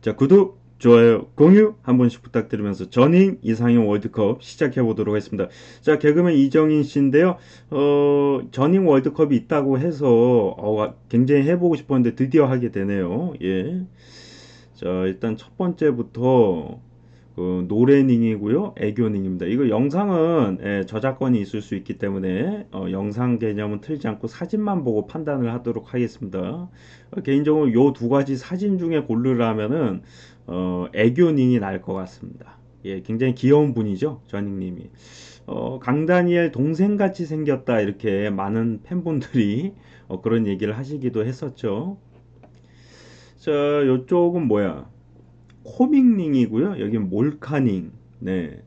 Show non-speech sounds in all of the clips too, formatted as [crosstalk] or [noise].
자, 구독, 좋아요, 공유 한 번씩 부탁드리면서 전인 이상형 월드컵 시작해 보도록 하겠습니다. 자, 개그맨 이정인 씨인데요. 어, 전인 월드컵이 있다고 해서 어, 굉장히 해보고 싶었는데 드디어 하게 되네요. 예. 자, 일단 첫 번째부터 그 노래닝이고요, 애교닝입니다. 이거 영상은 예, 저작권이 있을 수 있기 때문에 어, 영상 개념은 틀지 않고 사진만 보고 판단을 하도록 하겠습니다. 어, 개인적으로 요 두 가지 사진 중에 고르라면은 어, 애교닝이 날 것 같습니다. 예, 굉장히 귀여운 분이죠, 전닝님이. 어, 강다니엘 동생같이 생겼다 이렇게 많은 팬분들이 어, 그런 얘기를 하시기도 했었죠. 자, 요쪽은 뭐야? 코믹닝이고요. 여기 몰카닝. 네.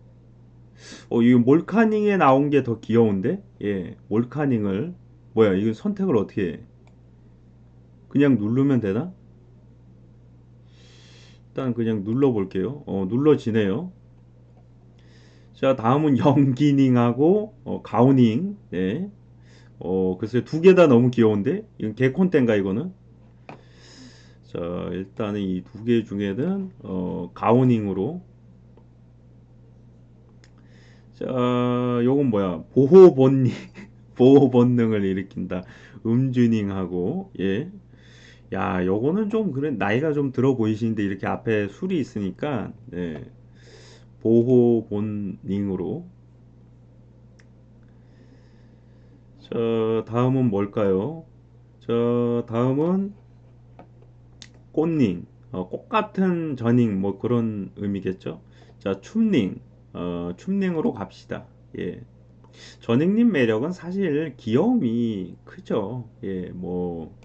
어, 이 몰카닝에 나온 게 더 귀여운데? 예, 몰카닝을 뭐야? 이거 선택을 어떻게 해? 그냥 누르면 되나? 일단 그냥 눌러 볼게요. 어, 눌러지네요. 자, 다음은 영기닝하고 어, 가오닝. 네. 어, 글쎄 두 개 다 너무 귀여운데? 이건 개콘텐가 이거는? 자, 일단은 이 두 개 중에는 어, 가오닝으로 자, 요건 뭐야? 보호 본능 [laughs] 보호 본능을 일으킨다. 음주닝하고 예. 야, 요거는 좀 그래 나이가 좀 들어 보이시는데 이렇게 앞에 술이 있으니까 네. 보호 본능으로 자, 다음은 뭘까요? 자, 다음은 꽃닝, 어, 꽃 같은 전닝 뭐 그런 의미겠죠. 자, 춤닝, 어, 춤닝으로 갑시다. 예. 전닝님 매력은 사실 귀여움이 크죠. 예, 뭐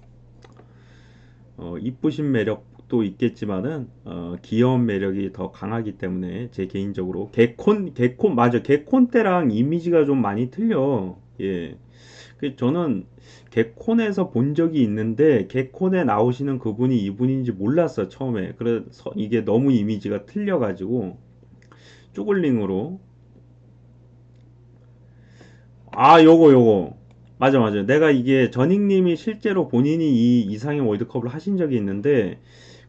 어, 이쁘신 매력도 있겠지만은 어, 귀여운 매력이 더 강하기 때문에 제 개인적으로 개콘 개콘 맞아 개콘 때랑 이미지가 좀 많이 틀려. 예. 그 저는 개콘에서 본 적이 있는데 개콘에 나오시는 그분이 이분인지 몰랐어 처음에. 그래서 이게 너무 이미지가 틀려가지고 쭈글링으로 아 요거 요거 맞아 맞아 내가 이게 전익님이 실제로 본인이 이 이상형 월드컵을 하신 적이 있는데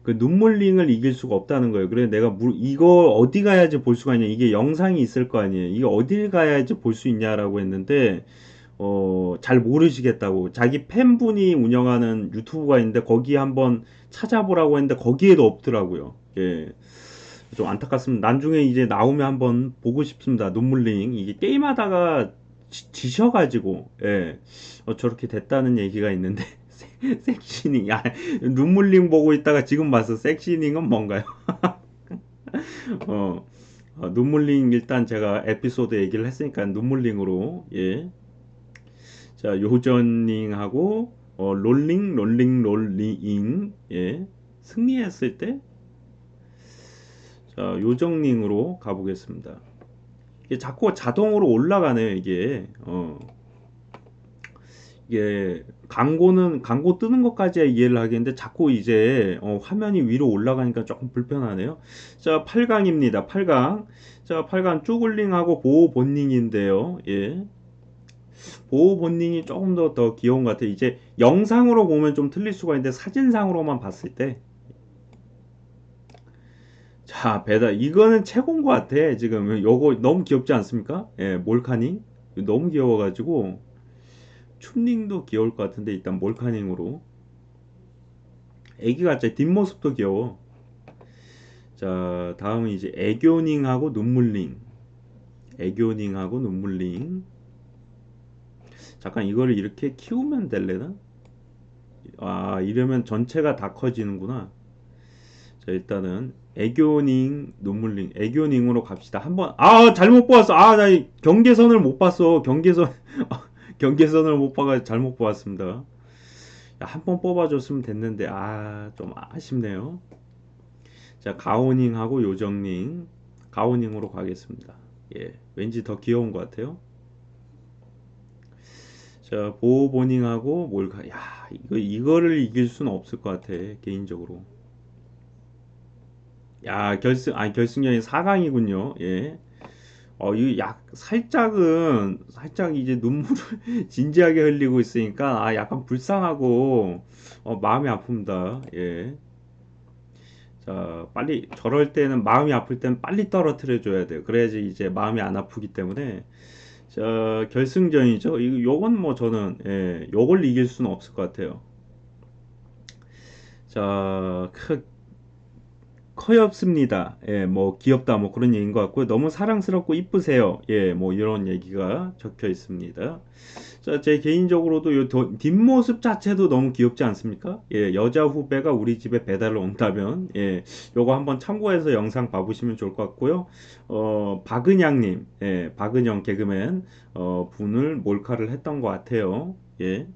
그 눈물링을 이길 수가 없다는 거예요. 그래 내가 물, 이거 어디 가야지 볼 수가 있냐 이게 영상이 있을 거 아니에요. 이게 어딜 가야지 볼 수 있냐라고 했는데 어, 잘 모르시겠다고 자기 팬분이 운영하는 유튜브가 있는데 거기 한번 찾아보라고 했는데 거기에도 없더라고요. 예. 좀 안타깝습니다. 나중에 이제 나오면 한번 보고 싶습니다. 눈물링 이게 게임하다가 지, 셔가지고 예. 어, 저렇게 됐다는 얘기가 있는데 [laughs] 섹시닝 야 눈물링 보고 있다가 지금 봐서 섹시닝은 뭔가요? [laughs] 어, 어, 눈물링 일단 제가 에피소드 얘기를 했으니까 눈물링으로 예. 자, 요전닝하고 어, 롤링, 롤링, 롤링 예. 승리했을 때 자, 요정링으로 가보겠습니다. 이게 자꾸 자동으로 올라가네요, 이게. 어. 이게 광고는 광고 뜨는 것까지야 이해를 하겠는데 자꾸 이제 어, 화면이 위로 올라가니까 조금 불편하네요. 자, 8강입니다. 8강. 자, 8강 쭈글링하고 보호 본닝인데요. 예. 보호 본능이 조금 더, 더 귀여운 것 같아요. 이제 영상으로 보면 좀 틀릴 수가 있는데 사진상으로만 봤을 때 자, 배달. 이거는 최고인 것 같아. 지금 요거 너무 귀엽지 않습니까? 예, 몰카닝. 너무 귀여워가지고 춤닝도 귀여울 것 같은데 일단 몰카닝으로 애기 같죠? 뒷모습도 귀여워. 자, 다음은 이제 애교닝하고 눈물링. 애교닝하고 눈물링. 잠깐 이거를 이렇게 키우면 될래나? 아 이러면 전체가 다 커지는구나. 자 일단은 애교닝 눈물링. 애교닝으로 갑시다. 한번 아 잘못 보았어. 아 나 경계선을 못 봤어. 경계선 [laughs] 경계선을 못 봐가 잘못 보았습니다. 한 번 뽑아줬으면 됐는데 아 좀 아쉽네요. 자 가오닝하고 요정닝. 가오닝으로 가겠습니다. 예 왠지 더 귀여운 것 같아요 자, 보호 보닝하고 몰카. 야, 이거, 이거를 이길 수는 없을 것 같아, 개인적으로. 야, 결승, 아니, 결승전이 4강이군요. 예. 어, 이 약, 살짝은, 살짝 이제 눈물을 [laughs] 진지하게 흘리고 있으니까, 아, 약간 불쌍하고, 어, 마음이 아픕니다. 예. 자, 빨리 저럴 때는 마음이 아플 때는 빨리 떨어뜨려 줘야 돼요. 그래야지 이제 마음이 안 아프기 때문에 자, 결승전이죠. 이거 요건 뭐 저는 예, 요걸 이길 수는 없을 것 같아요. 자, 크, 커엽습니다. 예, 뭐 귀엽다 뭐 그런 얘기인 것 같고요. 너무 사랑스럽고 이쁘세요. 예, 뭐 이런 얘기가 적혀 있습니다. 자, 제 개인적으로도 요 도- 뒷모습 자체도 너무 귀엽지 않습니까? 예, 여자 후배가 우리 집에 배달을 온다면 예, 요거 한번 참고해서 영상 봐보시면 좋을 것 같고요. 어, 박은양님, 예, 박은영 개그맨 어, 분을 몰카를 했던 것 같아요. 예.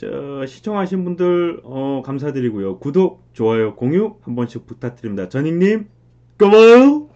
자, 시청하신 분들 어, 감사드리고요. 구독, 좋아요, 공유 한 번씩 부탁드립니다. 전익님, 고마워요.